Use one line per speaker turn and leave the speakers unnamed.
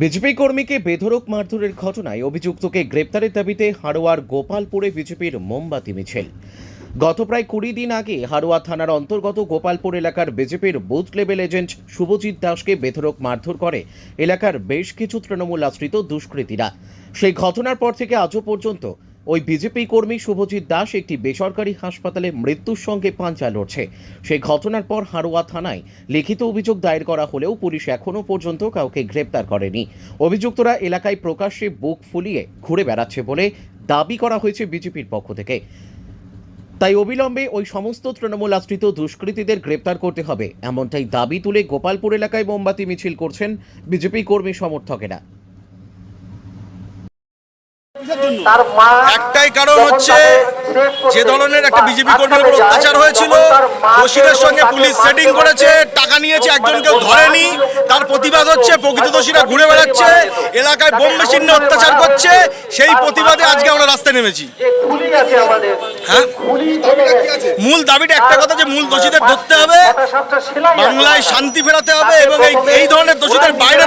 BJP কর্মীকে বেধরক মারধরের ঘটনায় অভিযুক্তকে গ্রেপ্তারের দাবিতে হাড়োয়ার গোপালপুরে বিজেপির মোমবাতি মিছিল। গত প্রায় কুড়ি দিন আগে হাড়োয়া থানার অন্তর্গত গোপালপুর এলাকার বিজেপির বুথ লেভেল এজেন্ট শুভজিৎ দাসকে বেধরক মারধর করে এলাকার বেশ কিছু তৃণমূল আশ্রিত দুষ্কৃতীরা। সেই ঘটনার পর থেকে আজও পর্যন্ত ওই বিজেপি কর্মী শুভজিৎ দাস একটি বেসরকারি হাসপাতালে মৃত্যুর সঙ্গে পাঞ্চা লড়ছে। সেই ঘটনার পর হাড়োয়া থানায় লিখিত অভিযোগ দায়ের করা হলেও পুলিশ এখনও পর্যন্ত কাউকে গ্রেপ্তার করেনি। অভিযুক্তরা এলাকায় প্রকাশ্যে বুক ফুলিয়ে ঘুরে বেড়াচ্ছে বলে দাবি করা হয়েছে বিজেপির পক্ষ থেকে। তাই অবিলম্বে ওই সমস্ত তৃণমূল আশ্রিত দুষ্কৃতীদের গ্রেপ্তার করতে হবে। এমনটাই দাবি তুলে গোপালপুর এলাকায় মোমবাতি মিছিল করছেন বিজেপি কর্মী সমর্থকেরা।
একটাই কারণ হচ্ছে যে ধরনের একটা বিজেপি কর্মীর উপর অত্যাচার হয়েছিল দোষীদের সঙ্গে পুলিশ সেটিং করেছে টাকা নিয়েছে একজন কেউ ধরেনি তার প্রতিবাদ হচ্ছে প্রকৃত দোষীরা ঘুরে বেড়াচ্ছে এলাকায় বোম মেশিন নিয়ে অত্যাচার করছে সেই প্রতিবাদে আজকে আমরা রাস্তায় নেমেছি। হ্যাঁ?
খুলি জেনে গেছে।
মূল দাবিটা একটা কথা যে মূল দোষীদের ধরতে হবে। বাংলায় শান্তি ফেরাতে হবে এবং এই এই ধরনের দোষীদের বাইরে